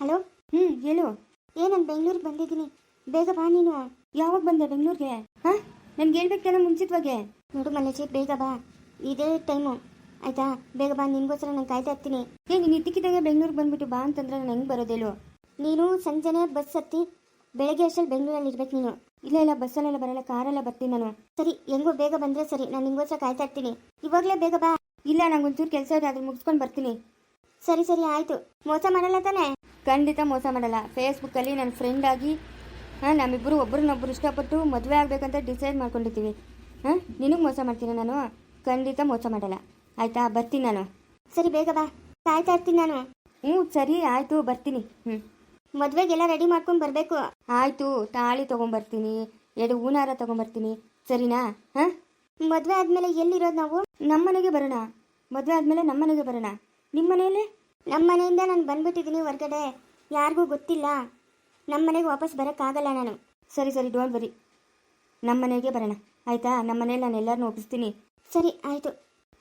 Hello? ಹ್ಞೂ ಹೇಳು. ಏ ನಾನು ಬೆಂಗಳೂರಿಗೆ ಬಂದಿದ್ದೀನಿ. ಬೇಗ ಬಾ ನೀನು. ಯಾವಾಗ ಬಂದೆ ಬೆಂಗಳೂರಿಗೆ? ಹಾಂ? ನನ್ಗೆ ಹೇಳ್ಬೇಕಲ್ಲ ಮುಂಚಿತವಾಗೆ. ನೋಡು ಮಲ್ಲೇಶಿ, ಬೇಗ ಬಾ. ಇದೇ ಟೈಮು. ಆಯ್ತಾ? ಬೇಗ ಬಾ, ನಿನ್ಗೋಸ್ಕರ ನಾನು ಕಾಯ್ತಾ ಇರ್ತೀನಿ. ಏ, ನೀನು ಇದ್ದಕ್ಕಿದ್ದಂಗೆ ಬೆಂಗಳೂರಿಗೆ ಬಂದ್ಬಿಟ್ಟು ಬಾ ಅಂತಂದ್ರೆ ನಾನು ಹೆಂಗೆ ಬರೋದೇಳು ನೀನು ಸಂಜೆನೆ ಬಸ್ ಹತ್ತಿ ಬೆಳಗ್ಗೆ ಅಷ್ಟಲ್ಲಿ ಬೆಂಗಳೂರಲ್ಲಿ ಇರ್ಬೇಕು ನೀನು. ಇಲ್ಲ ಇಲ್ಲ, ಬಸ್ಸಲ್ಲೆಲ್ಲ ಬರಲ್ಲ ಕಾರಲ್ಲ ಬರ್ತೀನಿ ನಾನು. ಸರಿ, ಹೆಂಗೋ ಬೇಗ ಬಂದರೆ ಸರಿ. ನಾನು ನಿಂಗೋಸ್ಕರ ಕಾಯ್ತಾ ಇರ್ತೀನಿ. ಇವಾಗಲೇ ಬೇಗ ಬಾ. ಇಲ್ಲ ನಂಗೆ ಒಂಚೂರು ಕೆಲಸ ಇದೆ ಅದ್ರ ಮುಗಿಸ್ಕೊಂಡು ಬರ್ತೀನಿ. ಸರಿ ಸರಿ, ಆಯಿತು. ಮೋಸ ಮಾಡಲ್ಲ ತಾನೇ? ಖಂಡಿತ ಮೋಸ ಮಾಡಲ್ಲ. ಫೇಸ್ಬುಕ್ಕಲ್ಲಿ ನನ್ನ ಫ್ರೆಂಡ್ ಆಗಿ ಹಾಂ ನಮ್ಮಿಬ್ಬರು ಒಬ್ರನ್ನೊಬ್ರು ಇಷ್ಟಪಟ್ಟು ಮದುವೆ ಆಗಬೇಕಂತ ಡಿಸೈಡ್ ಮಾಡ್ಕೊಂಡಿರ್ತೀವಿ ಹಾಂ ನಿನಗೆ ಮೋಸ ಮಾಡ್ತೀನಿ ನಾನು? ಖಂಡಿತ ಮೋಸ ಮಾಡಲ್ಲ. ಆಯಿತಾ? ಬರ್ತೀನಿ ನಾನು. ಸರಿ ಬೇಗ ಬಾ. ಕಾಯ್ತಾ ಇರ್ತೀನಿ ನಾನು. ಹ್ಞೂ ಸರಿ ಆಯಿತು ಬರ್ತೀನಿ. ಹ್ಞೂ ಮದುವೆಗೆಲ್ಲ ರೆಡಿ ಮಾಡ್ಕೊಂಡು ಬರಬೇಕು. ಆಯಿತು ತಾಳಿ ತೊಗೊಂಬರ್ತೀನಿ. ಎರಡು ಹೂನಾರ ತೊಗೊಂಬರ್ತೀನಿ. ಸರಿನಾ? ಹಾಂ? ಮದುವೆ ಆದಮೇಲೆ ಎಲ್ಲಿರೋದು ನಾವು? ನಮ್ಮ ಮನೆಗೆ ಬರೋಣ. ಮದುವೆ ಆದಮೇಲೆ ನಮ್ಮ ಮನೆಗೆ ಬರೋಣ. ನಿಮ್ಮ ಮನೆಯಲ್ಲೇ ನಮ್ಮ ಮನೆಯಿಂದ ನಾನು ಬಂದ್ಬಿಟ್ಟಿದ್ದೀನಿ ಹೊರಗಡೆ. ಯಾರಿಗೂ ಗೊತ್ತಿಲ್ಲ. ನಮ್ಮ ಮನೆಗೆ ವಾಪಸ್ ಬರೋಕ್ಕಾಗಲ್ಲ ನಾನು. ಸರಿ ಸರಿ ಡೋಂಟ್ ವರಿ ನಮ್ಮ ಮನೆಗೆ ಬರೋಣ. ಆಯಿತಾ? ನಮ್ಮ ಮನೇಲಿ ನಾನು ಎಲ್ಲರನ್ನೂ ಒಪ್ಪಿಸ್ತೀನಿ. ಸರಿ, ಆಯಿತು.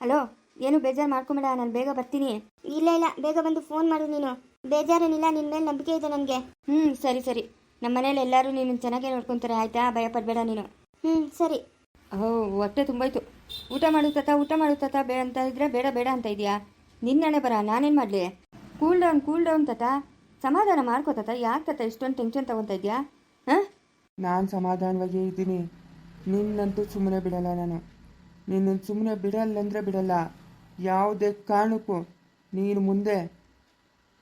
ಹಲೋ, ಏನು ಬೇಜಾರು ಮಾಡ್ಕೊಂಬೇಡ, ನಾನು ಬೇಗ ಬರ್ತೀನಿ. ಇಲ್ಲ ಇಲ್ಲ, ಬೇಗ ಬಂದು ಫೋನ್ ಮಾಡು ನೀನು. ಬೇಜಾರೇನಿಲ್ಲ ನಿನ್ನ ಮೇಲೆ ನಂಬಿಕೆ ಇದೆ ನನಗೆ. ಹ್ಞೂ ಸರಿ ಸರಿ. ನಮ್ಮ ಮನೇಲಿ ಎಲ್ಲರೂ ನೀನು ಚೆನ್ನಾಗೇ ನೋಡ್ಕೊತಾರೆ, ಆಯಿತಾ? ಭಯ ಪಡಬೇಡ ನೀನು. ಹ್ಞೂ ಸರಿ. ಓ ಹೊಟ್ಟೆ ತುಂಬಾಯ್ತು. ಊಟ ಮಾಡು ತಾತ, ಊಟ ಮಾಡು ತಾತ, ಬೇ ಅಂತ ಇದ್ರೆ ಬೇಡ ಬೇಡ ಅಂತ ಇದೆಯಾ ನಿನ್ನಣೆ ಬರ ನಾನೇನು ಮಾಡಲಿ? ಕೂಲ್ ಡೌನ್ ಕೂಲ್ ಡೌನ್ ತಾತ. ಸಮಾಧಾನ ಮಾಡ್ಕೋ ತಾತ. ಯಾಕೆ ತಾತ ಇಷ್ಟೊಂದು ಟೆನ್ಷನ್ ತಗೊತಾ ಇದೆಯಾ? ಹಾಂ? ನಾನು ಸಮಾಧಾನವಾಗಿ ಇದ್ದೀನಿ. ನಿನ್ನಂತೂ ಸುಮ್ಮನೆ ಬಿಡಲ್ಲ ನಾನು. ನಿನ್ನ ಸುಮ್ಮನೆ ಬಿಡಲ್ಲ ಅಂದರೆ ಬಿಡಲ್ಲ. ಯಾವುದೇ ಕಾರಣಕ್ಕೂ ನೀನು ಮುಂದೆ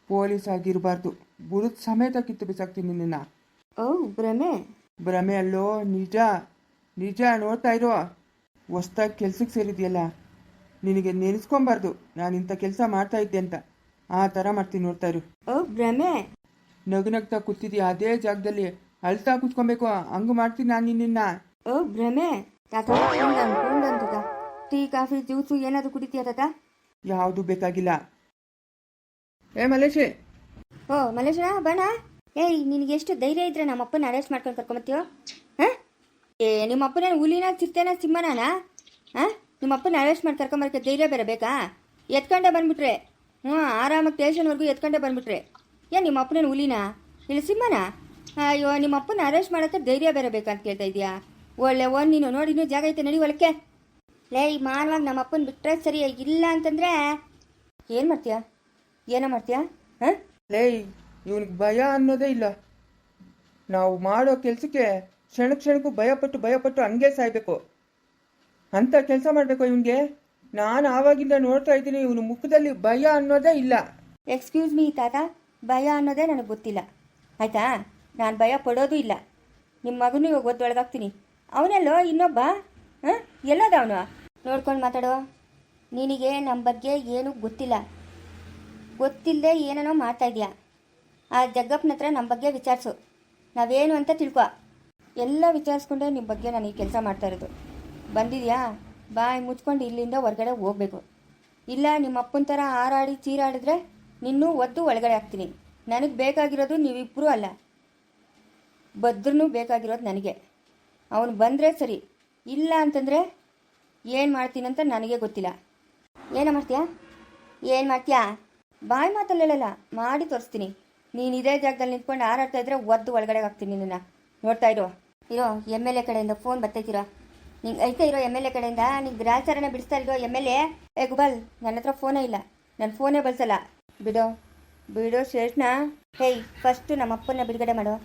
ಪೊಲೀಸ್ ಆಗಿರಬಾರ್ದು. ಬುರುದ್ ಸಮೇತ ಕಿತ್ತು ಬಿಸಾಕ್ತೀನಿ ನಿನ್ನ. ಓ ಭ್ರಮೆ. ಭ್ರಮೆ ಅಲ್ಲೋ ನಿಜ. ನಿಜ ನೋಡ್ತಾ ಇರೋ. ಹೊಸ್ದಾಗಿ ಕೆಲ್ಸಕ್ಕೆ ಸೇರಿದ್ಯಲ್ಲ. ನಿನಗೆ ನೆನೆಸ್ಕೊಬಾರ್ದು. ನಾನು ಇಂಥ ಕೆಲಸ ಮಾಡ್ತಾ ಇದ್ದೆ ಅಂತ. ಆ ಥರ ಮಾಡ್ತೀನಿ ನೋಡ್ತಾ ಇರು. ಓ ಭ್ರಮೆ. ನಗು ನಗ್ತಾ ಕೂತಿದ್ಯಾ? ಅದೇ ಜಾಗದಲ್ಲಿ ಅಳ್ತಾ ಕೂತ್ಕೊಬೇಕು. ಹಂಗೆ ಮಾಡ್ತೀನಿ ನಾನು ನಿನ್ನ ಓ ಭ್ರಮೆ. ತಾತ ಟೀ ಕಾಫಿ ಜ್ಯೂಸು ಏನಾದರೂ ಕುಡಿತೀಯ ತಾತ? ಯಾವುದು ಬೇಕಾಗಿಲ್ಲ. ಏ ಮಲೇಶ. ಓ ಮಲೇಶ್ವರ ಬಣ ಏಯ್ ನಿನಗೆ ಎಷ್ಟು ಧೈರ್ಯ ಇದ್ರೆ ನಮ್ಮ ಅಪ್ಪನ ಅರೆಸ್ಟ್ ಮಾಡ್ಕೊಂಡು ಕರ್ಕೊಂಬತ್ತೀಯೋ ಹಾಂ? ಏ ನಿಮ್ಮ ಅಪ್ಪನ ಹುಲಿನ ಚಿರ್ತೇನ ಸಿಂಹನಾನ? ಹಾಂ? ನಿಮ್ಮ ಅಪ್ಪನ ಅರೆಸ್ಟ್ ಮಾಡಿ ಕರ್ಕೊಂಬರಕ್ಕೆ ಧೈರ್ಯ ಬೇರೆ ಬೇಕಾ? ಎತ್ಕೊಂಡೆ ಬಂದ್ಬಿಟ್ರೆ. ಹ್ಞೂ, ಆರಾಮಾಗಿ ಸ್ಟೇಷನ್ವರೆಗೂ ಎತ್ಕೊಂಡೆ ಬಂದ್ಬಿಟ್ರೆ. ಏ ನಿಮ್ಮ ಅಪ್ಪನೇನು ಹುಲಿನಾ? ಇಲ್ಲ ಸಿಂಹನ? ಅಯ್ಯೋ, ನಿಮ್ಮ ಅಪ್ಪನ ಅರೆಸ್ಟ್ ಮಾಡೋಕ್ಕೆ ಧೈರ್ಯ ಬೇರೆ ಅಂತ ಕೇಳ್ತಾ ಇದೀಯಾ ಒಳ್ಳೆ ಒಂದು ನೀನು, ನೋಡಿ ಇನ್ನೂ ಜಾಗ ಐತೆ ನಡಿ ಲೇ, ಈ ಮಾನವಾಗಿ ನಮ್ಮ ಅಪ್ಪನ ಬಿಟ್ಟರೆ ಸರಿ ಇಲ್ಲ ಅಂತಂದ್ರೆ ಏನು ಮಾಡ್ತೀಯಾ? ಏನೋ ಮಾಡ್ತೀಯಾ? ಹಾಂ? ಲೇ, ಇವನಿಗೆ ಭಯ ಅನ್ನೋದೇ ಇಲ್ಲ. ನಾವು ಮಾಡೋ ಕೆಲಸಕ್ಕೆ ಕ್ಷಣ ಕ್ಷಣಕ್ಕೂ ಭಯಪಟ್ಟು ಭಯಪಟ್ಟು ಹಂಗೆ ಸಾಯ್ಬೇಕು. ಅಂಥ ಕೆಲಸ ಮಾಡಬೇಕು ಇವನಿಗೆ? ನಾನು ಆವಾಗಿಂದ ನೋಡ್ತಾ ಇದ್ದೀನಿ, ಇವನು ಮುಖದಲ್ಲಿ ಭಯ ಅನ್ನೋದೇ ಇಲ್ಲ. ಎಕ್ಸ್ಕ್ಯೂಸ್ ಮೀ ತಾತ. ಭಯ ಅನ್ನೋದೇ ನನಗೆ ಗೊತ್ತಿಲ್ಲ. ಆಯ್ತಾ? ನಾನು ಭಯ ಪಡೋದು ಇಲ್ಲ. ನಿಮ್ಮ ಮಗನೂ ಇವಾಗ ಒದ್ದೊಳಗಾಗ್ತೀನಿ ಅವನೆಲ್ಲೋ? ಇನ್ನೊಬ್ಬ? ಹಾಂ? ಎಲ್ಲೋದ ಅವನು ನೋಡ್ಕೊಂಡು ಮಾತಾಡೋ. ನಿನಗೆ ನಮ್ಮ ಬಗ್ಗೆ ಏನೂ ಗೊತ್ತಿಲ್ಲ. ಗೊತ್ತಿಲ್ಲದೆ ಏನೇನೋ ಮಾಡ್ತಾ ಇದೀಯಾ? ಆ ಜಗ್ಗಪ್ಪನ ಹತ್ರ ನಮ್ಮ ಬಗ್ಗೆ ವಿಚಾರಿಸು. ನಾವೇನು ಅಂತ ತಿಳ್ಕೊ. ಎಲ್ಲ ವಿಚಾರಿಸ್ಕೊಂಡೆ ನಿಮ್ಮ ಬಗ್ಗೆ ನಾನು ಈ ಕೆಲಸ ಮಾಡ್ತಾ ಇರೋದು. ಬಂದಿದ್ಯಾ? ಬಾಯಿ ಮುಚ್ಕೊಂಡು ಇಲ್ಲಿಂದ ಹೊರಗಡೆ ಹೋಗ್ಬೇಕು. ಇಲ್ಲ ನಿಮ್ಮ ಅಪ್ಪನ ಥರ ಹಾರಾಡಿ, ಚೀರಾಡಿದ್ರೆ ನಿನ್ನೂ ಒದ್ದು ಒಳಗಡೆ ಹಾಕ್ತೀನಿ. ನನಗೆ ಬೇಕಾಗಿರೋದು ನೀವಿಬ್ಬರೂ ಅಲ್ಲ. ಬದ್ರೂ ಬೇಕಾಗಿರೋದು ನನಗೆ. ಅವನು ಬಂದರೆ ಸರಿ. ಇಲ್ಲ ಅಂತಂದರೆ ಏನು ಮಾಡ್ತೀನಂತ ನನಗೆ ಗೊತ್ತಿಲ್ಲ. ಏನ ಮಾಡ್ತೀಯಾ? ಏನು ಮಾಡ್ತೀಯಾ? ಬಾಯಿ ಹೇಳಲ್ಲ, ಮಾಡಿ ತೋರಿಸ್ತೀನಿ. ನೀನು ಇದೇ ಜಾಗದಲ್ಲಿ ನಿಂತ್ಕೊಂಡು ಹಾರಾಡ್ತಾ ಇದ್ರೆ ಒದ್ದು ಒಳಗಡೆ ಹಾಕ್ತೀನಿ ನಿನ್ನ ನೋಡ್ತಾ ಇರೋ. ಇರೋ, ಎಂ ಎಲ್ ಎ ಕಡೆಯಿಂದ ಫೋನ್ ಬರ್ತೈತಿರೋ. ನಿಂಗೆ ಐತೆ ಇರೋ ಎಂ ಎಲ್ ಎ ಕಡೆಯಿಂದ, ನಿಂಗೆ ಗ್ರಾಚಾರಣ ಬಿಡಿಸ್ತಾ ಇರೋ ಎಂ ಎಲ್ ಎ ಏ, ಗುಬಲ್, ನನ್ನ ಹತ್ರ ಫೋನೇ ಇಲ್ಲ. ನನ್ನ ಫೋನೇ ಬಳಸಲ್ಲ. ಬಿಡೋ. ಬಿಡೋ ಶೇಷ್ಣ ಹೇಯ್ ಫಸ್ಟು ನಮ್ಮ ಅಪ್ಪನ ಬಿಡುಗಡೆ ಮಾಡು.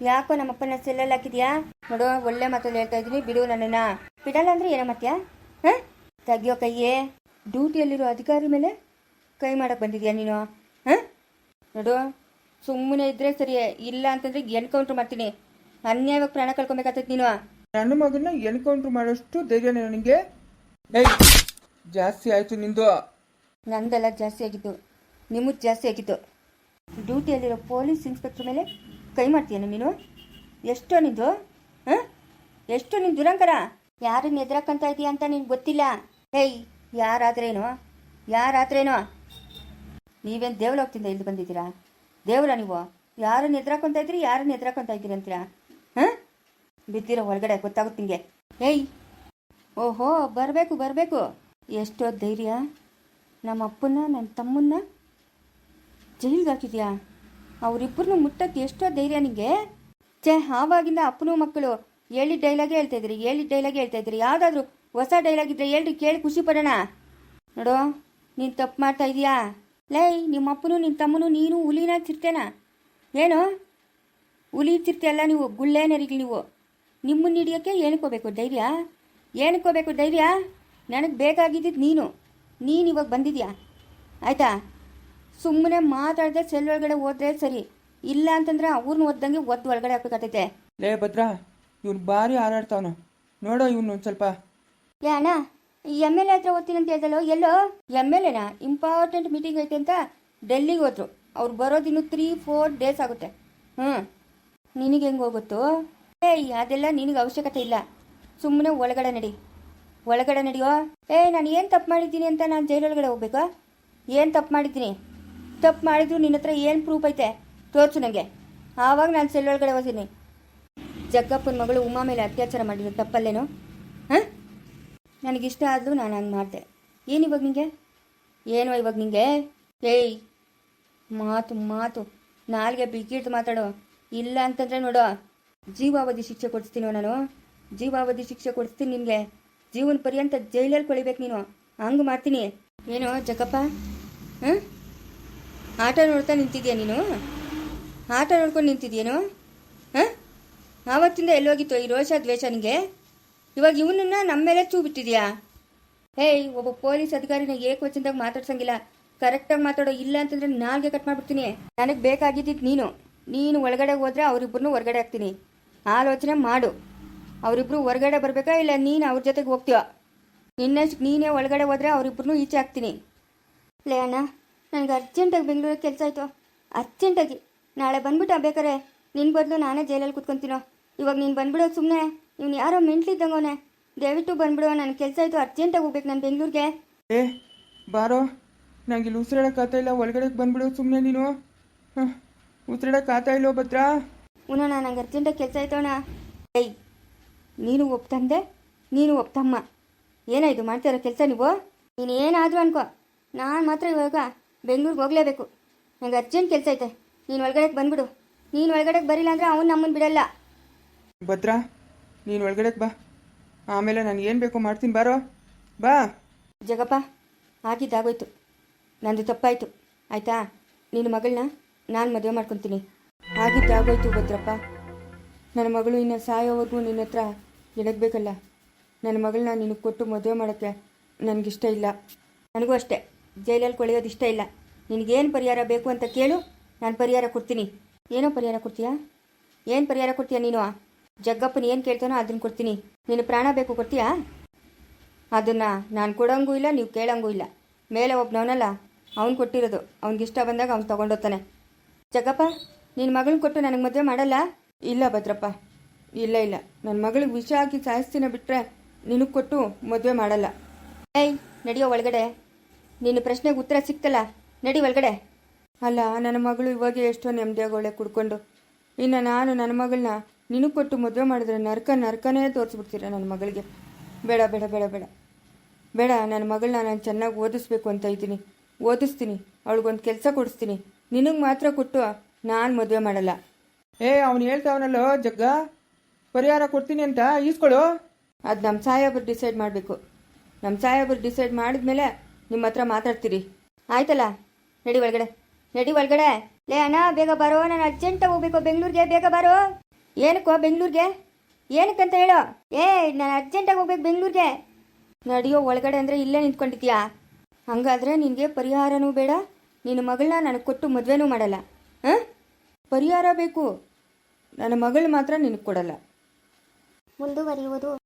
ಯಾಕೋ ನಮ್ಮ ಅಪ್ಪನ ಸೆಲ್ಲಲ್ಲಿ ಹಾಕಿದ್ಯಾ? ನೋಡು, ಒಳ್ಳೆ ಮಾತಲ್ಲಿ ಹೇಳ್ತಾ ಇದ್ದೀನಿ. ಬಿಡು ನನ್ನನ್ನು. ಬಿಡಲ್ಲ ಅಂದರೆ ಏನೋ ಮಾಡ್ತೀಯಾ ಹಾಂ? ತೆಗಿಯೋ ಕೈಯೇ. ಡ್ಯೂಟಿಯಲ್ಲಿರೋ ಅಧಿಕಾರಿ ಮೇಲೆ ಕೈ ಮಾಡೋಕ್ಕೆ ಬಂದಿದ್ಯಾ ನೀನು? ಹಾಂ? ನೋಡು, ಸುಮ್ಮನೆ ಇದ್ರೆ ಸರಿ ಇಲ್ಲ ಅಂತಂದ್ರೆ ಎನ್ಕೌಂಟ್ರ್ ಮಾಡ್ತೀನಿ. ಅನ್ಯಾಯವಾಗಿ ಪ್ರಾಣ ಕಳ್ಕೊಬೇಕಾಗ್ತೈತೆ ನೀನು. ನನ್ನ ಮಗನ ಎನ್ಕೌಂಟರ್ ಮಾಡೋಷ್ಟು ಧೈರ್ಯ ನನಗೆ? ಜಾಸ್ತಿ ಆಯಿತು ನಿಂದು. ನಂದೆಲ್ಲ ಜಾಸ್ತಿ ಆಗಿತ್ತು ನಿಮ್ಮದು ಜಾಸ್ತಿ ಆಗಿತ್ತು ಡ್ಯೂಟಿಯಲ್ಲಿರೋ ಪೊಲೀಸ್ ಇನ್ಸ್ಪೆಕ್ಟರ್ ಮೇಲೆ ಕೈ ಮಾಡ್ತೀಯನ ನೀನು? ಎಷ್ಟೋ ನಿಂದು, ಹಾಂ? ಎಷ್ಟು ನಿನ್ ದುರಂಕರ? ಯಾರನ್ನ ಎದುರಾಕಂತ ಇದೀಯ ಅಂತ ನಿನ್ಗೆ ಗೊತ್ತಿಲ್ಲ. ಹೇಯ್ ಯಾರಾದ್ರೇನೋ ಯಾರಾದ್ರೇನೋ. ನೀವೇನು ದೇವಲೋಕದಿಂದ ಇಲ್ಲಿ ಬಂದಿದ್ದೀರಾ? ದೇವ್ರ ನೀವು? ಯಾರನ್ನ ಎದುರಾಕೊಂತ ಇದ್ರಿ, ಯಾರನ್ನ ಎದುರಾಕೊಂತ ಇದ್ದೀರಿ ಅಂತೀರಾ? ಬಿದ್ದಿರೋ ಒಳಗಡೆ ಗೊತ್ತಾಗುತ್ತೆ ನಿಂಗೆ. ಏಯ್! ಓಹೋ, ಬರಬೇಕು ಬರಬೇಕು. ಎಷ್ಟೋ ಧೈರ್ಯ. ನಮ್ಮ ಅಪ್ಪನ ನನ್ನ ತಮ್ಮನ್ನ ಜೈಲಿಗೆ ಹಾಕಿದ್ಯಾ? ಅವರಿಬ್ಬರನ್ನು ಮುಟ್ಟಕ್ಕೆ ಎಷ್ಟೋ ಧೈರ್ಯ ನಿಂಗೆ. ಛೇ, ಆವಾಗಿಂದ ಅಪ್ಪನೂ ಮಕ್ಕಳು ಹೇಳಿ ಡೈಲಾಗೆ ಹೇಳ್ತಾ ಇದ್ರಿ ಹೇಳಿ ಡೈಲಾಗೆ ಹೇಳ್ತಾ ಇದ್ರಿ ಯಾವುದಾದ್ರೂ ಹೊಸ ಡೈಲಾಗ್ ಇದ್ರೆ ಹೇಳ್ರಿ, ಕೇಳಿ ಖುಷಿ ಪಡೋಣ. ನೋಡು, ನೀನು ತಪ್ಪು ಮಾಡ್ತಾ ಇದೀಯಾ? ಲೈ ನಿಮ್ಮ ಅಪ್ಪನು ನಿನ್ನ ತಮ್ಮನು, ನೀನು ಹುಲಿನ ಚಿರ್ತೇನಾ? ಏನು? ಹುಲಿ ಚಿರ್ತೆಯಲ್ಲ ನೀವು ಗುಳ್ಳೆ ನೀವು. ನಿಮ್ಮನ್ನ ಹಿಡಿಯೋಕ್ಕೆ ಏನಕ್ಕೋಬೇಕು ಧೈರ್ಯ? ಏನಕ್ಕೋಬೇಕು ಧೈರ್ಯ? ನನಗೆ ಬೇಕಾಗಿದ್ದಿದ್ದು ನೀನು. ನೀನು ಇವಾಗ ಬಂದಿದ್ಯಾ? ಆಯಿತಾ? ಸುಮ್ಮನೆ ಮಾತಾಡದೆ ಸೆಲ್ ಒಳಗಡೆ ಹೋದ್ರೆ ಸರಿ. ಇಲ್ಲ ಅಂತಂದ್ರೆ ಅವ್ರನ್ನ ಓದ್ದಂಗೆ ಒದ್ದು ಒಳಗಡೆ ಹಾಕ್ಬೇಕಾಗ್ತೈತೆ. ಲೇ ಭದ್ರಾ ಇವ್ನು ಭಾರಿ ಹಾರಾಡ್ತಾವನು. ನೋಡೋ ಇವನು ಸ್ವಲ್ಪ. ಏ ಅಣ್ಣ ಎಂ ಎಲ್ ಎ ಹತ್ರ ಓದ್ತೀನಿ ಅಂತ ಹೇಳ್ದಲ್ಲೋ ಎಲ್ಲೋ? ಎಂ ಎಲ್ ಎನಾ ಇಂಪಾರ್ಟೆಂಟ್ ಮೀಟಿಂಗ್ ಐತೆ ಅಂತ ಡೆಲ್ಲಿಗೆ ಹೋದ್ರು. ಅವ್ರು ಬರೋದಿನ್ನು ತ್ರೀ ಫೋರ್ ಡೇಸ್ ಆಗುತ್ತೆ. ಹ್ಞೂ ನಿನಗೆ ಹೆಂಗೆ ಹೋಗುತ್ತೋ? ಏಯ್, ಅದೆಲ್ಲ ನಿನಗೆ ಅವಶ್ಯಕತೆ ಇಲ್ಲ. ಸುಮ್ಮನೆ ಒಳಗಡೆ ನಡಿ. ಒಳಗಡೆ ನಡಿಯೋ ಏ ನಾನು ಏನು ತಪ್ಪು ಮಾಡಿದ್ದೀನಿ ಅಂತ ನಾನು ಜೈಲೊಳಗಡೆ ಹೋಗ್ಬೇಕಾ? ಏನು ತಪ್ಪು ಮಾಡಿದ್ದೀನಿ? ತಪ್ಪು ಮಾಡಿದ್ರು ನಿನ್ನ ಹತ್ರ ಏನು ಪ್ರೂಫ್ ಐತೆ? ತೋರಿಸು ನನಗೆ ಆವಾಗ ನಾನು ಸೆಲ್ ಒಳಗಡೆ ಹೋಗ್ತೀನಿ. ಜಗ್ಗಪ್ಪನ ಮಗಳು ಉಮಾ ಮೇಲೆ ಅತ್ಯಾಚಾರ ಮಾಡಿದ್ರು ತಪ್ಪಲ್ಲೇನೋ? ಹಾಂ? ನನಗಿಷ್ಟ ಆದರೂ ನಾನು ಹಂಗೆ ಮಾಡಿದೆ. ಏನು ಇವಾಗ ನಿಂಗೆ? ಏನು ಇವಾಗ ನಿಂಗೆ? ಏಯ್, ಮಾತು ಮಾತು. ನಾಲ್ಗೆ ಬಿಗಿಡ್ದು ಮಾತಾಡೋ. ಇಲ್ಲ ಅಂತಂದರೆ ನೋಡು. ಜೀವಾವಧಿ ಶಿಕ್ಷೆ ಕೊಡಿಸ್ತೀನೋ ನಾನು ಜೀವಾವಧಿ ಶಿಕ್ಷೆ ಕೊಡಿಸ್ತೀನಿ ನಿನಗೆ ಜೀವನ ಪರ್ಯಂತ ಜೈಲಲ್ಲಿ ಕೊಳಿಬೇಕು ನೀನು. ಹಂಗೆ ಮಾಡ್ತೀನಿ. ಏನು, ಜಕಪ್ಪ? ಹಾಂ ಆಟ ನೋಡ್ತಾ ನಿಂತಿದ್ಯಾ ನೀನು? ಆಟ ನೋಡ್ಕೊಂಡು ನಿಂತಿದ್ಯೇನು? ಹಾಂ ಆವತ್ತಿಂದ ಎಲ್ಲೋಗಿತ್ತು ಈ ರೋಷ ದ್ವೇಷ ನಿನಗೆ ಇವಾಗ ಇವನನ್ನ ನಮ್ಮ ಮೇಲೆ ಚೂ ಬಿಟ್ಟಿದ್ಯಾ ಏಯ್ ಒಬ್ಬ ಪೊಲೀಸ್ ಅಧಿಕಾರಿನ ಏಕವಚನದಾಗ ಮಾತಾಡ್ಸಂಗಿಲ್ಲ. ಕರೆಕ್ಟಾಗಿ ಮಾತಾಡೋ ಇಲ್ಲ ಅಂತಂದ್ರೆ ನಾಲ್ಗೆ ಕಟ್ ಮಾಡ್ಬಿಡ್ತೀನಿ. ನನಗೆ ಬೇಕಾಗಿದ್ದಿದ್ದು ನೀನು. ನೀನು ಒಳಗಡೆ ಹೋದ್ರೆ ಅವರಿಬ್ಬರನ್ನೂ ಹೊರಗಡೆ ಹಾಕ್ತೀನಿ. ಆಲೋಚನೆ ಮಾಡು. ಅವರಿಬ್ರು ಹೊರಗಡೆ ಬರಬೇಕಾ ಇಲ್ಲ ನೀನು ಅವ್ರ ಜೊತೆಗೆ ಹೋಗ್ತೀವ ನಿನ್ನಷ್ಟು ನೀನೇ ಒಳಗಡೆ ಹೋದ್ರೆ ಅವರಿಬ್ರು ಈಚೆ ಹಾಕ್ತೀನಿ. ಲೇ ಅಣ್ಣ ನನಗೆ ಅರ್ಜೆಂಟಾಗಿ ಬೆಂಗಳೂರಿಗೆ ಕೆಲಸ ಆಯಿತು. ಅರ್ಜೆಂಟಾಗಿ. ನಾಳೆ ಬಂದ್ಬಿಟ್ಟು ಬೇಕಾರೆ ನಿನ್ನ ಬದಲು ನಾನೇ ಜೈಲಲ್ಲಿ ಕುತ್ಕೊಂತೀನೋ. ಇವಾಗ ನೀನು ಬಂದ್ಬಿಡೋದು ಸುಮ್ಮನೆ ಇವ್ನು ಯಾರೋ ಮೆಂಟ್ಲಿದ್ದಂಗೋನೆ ದಯವಿಟ್ಟು ಬಂದ್ಬಿಡೋ ನನ್ನ ಕೆಲಸ ಆಯಿತು ಅರ್ಜೆಂಟಾಗಿ ಹೋಗ್ಬೇಕು ನಾನು ಬೆಂಗಳೂರಿಗೆ. ಏ ಬಾರೋ ನನಗೆ ಇಲ್ಲಿ ಉಸಿರಾಡಕ್ಕೆ ಇಲ್ಲ ಒಳಗಡೆ ಬಂದ್ಬಿಡು ಸುಮ್ಮನೆ ನೀನು. ಹಾಂ ಉಸಿರಾಡಕ್ಕೆ ಆತಾ ಇಲ್ಲೋ ಭದ್ರಾ? ಉನೋ ನಂಗೆ ಅರ್ಜೆಂಟಾಗಿ ಕೆಲಸ ಆಯ್ತೋಣ ಏಯ್ ನೀನು ಒಪ್ತಂದೆ ನೀನು ಒಪ್ತಮ್ಮ ಏನಾಯ್ತು ಮಾಡ್ತಾರೋ ಕೆಲಸ ನೀವು? ನೀನು ಏನಾದರೂ ಅನ್ಕೋ. ನಾನು ಮಾತ್ರ ಇವಾಗ ಬೆಂಗ್ಳೂರಿಗೆ ಹೋಗಲೇಬೇಕು. ನಂಗೆ ಅರ್ಜೆಂಟ್ ಕೆಲಸ ಐತೆ. ನೀನು ಒಳಗಡೆಗೆ ಬಂದ್ಬಿಡು. ನೀನು ಒಳಗಡೆಗೆ ಬರಿಲ್ಲ ಅಂದರೆ ಅವನು ನಮ್ಮನ್ನು ಬಿಡಲ್ಲ. ಭದ್ರಾ ನೀನು ಒಳಗಡೆಗೆ ಬಾ. ಆಮೇಲೆ ನಾನು ಏನು ಬೇಕೋ ಮಾಡ್ತೀನಿ ಬಾರೋ. ಬಾ. ಜಗಪ್ಪ ಆಗಿದ್ದಾಗೋಯ್ತು. ನಂದು ತಪ್ಪಾಯಿತು. ಆಯಿತಾ? ನಿನ್ನ ಮಗಳನ್ನ ನಾನು ಮದುವೆ ಮಾಡ್ಕೊತೀನಿ. ಆಗಿದ್ದಾಗೋಯ್ತು ಭದ್ರಪ್ಪ. ನನ್ನ ಮಗಳು ಇನ್ನು ಸಾಯೋವರೆಗೂ ನಿನ್ನ ಹತ್ರ ಎಡಗಬೇಕಲ್ಲ. ನನ್ನ ಮಗಳನ್ನ ನಿನಗೆ ಕೊಟ್ಟು ಮದುವೆ ಮಾಡೋಕ್ಕೆ ನನಗಿಷ್ಟ ಇಲ್ಲ. ನನಗೂ ಅಷ್ಟೇ. ಜೈಲಲ್ಲಿ ಕೊಳೆಯೋದು ಇಷ್ಟ ಇಲ್ಲ. ನಿನಗೇನು ಪರಿಹಾರ ಬೇಕು ಅಂತ ಕೇಳು. ನಾನು ಪರಿಹಾರ ಕೊಡ್ತೀನಿ. ಏನೋ ಪರಿಹಾರ ಕೊಡ್ತೀಯಾ? ಏನು ಪರಿಹಾರ ಕೊಡ್ತೀಯಾ ನೀನು? ಜಗ್ಗಪ್ಪನ ಏನು ಕೇಳ್ತಾನೋ ಅದನ್ನು ಕೊಡ್ತೀನಿ. ನಿನ್ನ ಪ್ರಾಣ ಬೇಕು ಕೊಡ್ತೀಯಾ? ಅದನ್ನು ನಾನು ಕೊಡೋಂಗೂ ಇಲ್ಲ, ನೀವು ಕೇಳೋಂಗೂ ಇಲ್ಲ. ಮೇಲೆ ಒಬ್ಬನವನಲ್ಲ ಅವ್ನು ಕೊಟ್ಟಿರೋದು. ಅವ್ನಿಗಿಷ್ಟ ಬಂದಾಗ ಅವ್ನು ತೊಗೊಂಡೋಗ್ತಾನೆ. ಜಗ್ಗಪ್ಪ ನಿನ್ನ ಮಗಳನ್ನ ಕೊಟ್ಟು ನನಗೆ ಮದುವೆ ಮಾಡಲ್ಲ? ಇಲ್ಲ ಭದ್ರಪ್ಪ. ಇಲ್ಲ ಇಲ್ಲ. ನನ್ನ ಮಗಳಿಗೆ ವಿಷ ಹಾಕಿ ಸಾಯಿಸ್ತೀನ ಬಿಟ್ಟರೆ ನಿನಗೆ ಕೊಟ್ಟು ಮದುವೆ ಮಾಡಲ್ಲ. ಏಯ್, ನಡೆಯೋ ಒಳಗಡೆ. ನಿನ್ನ ಪ್ರಶ್ನೆಗೆ ಉತ್ತರ ಸಿಕ್ತಲ್ಲ, ನಡಿ ಒಳಗಡೆ. ಅಲ್ಲ, ನನ್ನ ಮಗಳು ಇವಾಗ ಎಷ್ಟೋ ನೆಮ್ಮದಿಯಾಗೊಳ್ಳೆ ಕುಡ್ಕೊಂಡು. ಇನ್ನು ನಾನು ನನ್ನ ಮಗಳನ್ನ ನಿನಗೆ ಕೊಟ್ಟು ಮದುವೆ ಮಾಡಿದ್ರೆ ನರ್ಕ ನರ್ಕನೇ ತೋರಿಸ್ಬಿಡ್ತೀರ ನನ್ನ ಮಗಳಿಗೆ. ಬೇಡ ಬೇಡ ಬೇಡ ಬೇಡ. ಬೇಡ ನನ್ನ ಮಗಳನ್ನ ನಾನು ಚೆನ್ನಾಗಿ ಓದಿಸ್ಬೇಕು ಅಂತ ಇದ್ದೀನಿ. ಓದಿಸ್ತೀನಿ. ಅವಳಿಗೊಂದು ಕೆಲಸ ಕೊಡಿಸ್ತೀನಿ. ನಿನಗೆ ಮಾತ್ರ ಕೊಟ್ಟು ನಾನು ಮದುವೆ ಮಾಡಲ್ಲ. ಏ ಅವನು ಹೇಳ್ತಾವನಲ್ಲೋ ಜಗ್ಗ. ಪರಿಹಾರ ಕೊಡ್ತೀನಿ ಅಂತ ಈಸ್ಕೊಳು ಅದು ನಮ್ಮ ಸಾಹೇಬ್ರು ಡಿಸೈಡ್ ಮಾಡಬೇಕು. ನಮ್ಮ ಸಾಹೇಬ್ರು ಡಿಸೈಡ್ ಮಾಡಿದ್ಮೇಲೆ ನಿಮ್ಮ ಹತ್ರ ಮಾತಾಡ್ತೀರಿ. ಆಯ್ತಲ್ಲ? ನಡಿ ಒಳಗಡೆ. ನಡಿ ಒಳಗಡೆ. ಲೇ ಅಣ್ಣ ಬೇಗ ಬರೋ. ನಾನು ಅರ್ಜೆಂಟಾಗಿ ಹೋಗ್ಬೇಕು. ಬೆಂಗಳೂರಿಗೆ ಬೇಗ ಬರೋ. ಏನಕ್ಕೋ ಬೆಂಗಳೂರಿಗೆ? ಏನಕ್ಕಂತ ಹೇಳೋ. ಏ ನಾನು ಅರ್ಜೆಂಟಾಗಿ ಹೋಗ್ಬೇಕು ಬೆಂಗಳೂರಿಗೆ. ನಡಿಯೋ ಒಳಗಡೆ ಅಂದರೆ ಇಲ್ಲೇ ನಿಂತ್ಕೊಂಡಿದ್ಯಾ ಹಂಗಾದ್ರೆ ನಿನಗೆ ಪರಿಹಾರನೂ ಬೇಡ. ನಿನ್ನ ಮಗಳನ್ನ ನನಗೆ ಕೊಟ್ಟು ಮದುವೆನೂ ಮಾಡಲ್ಲ. ಹಾಂ? ಪರಿಹಾರ ಬೇಕು. ನನ್ನ ಮಗಳು ಮಾತ್ರ ನಿನಗೆ ಕೊಡಲ್ಲ. ಮುಂದುವರಿಯುವುದು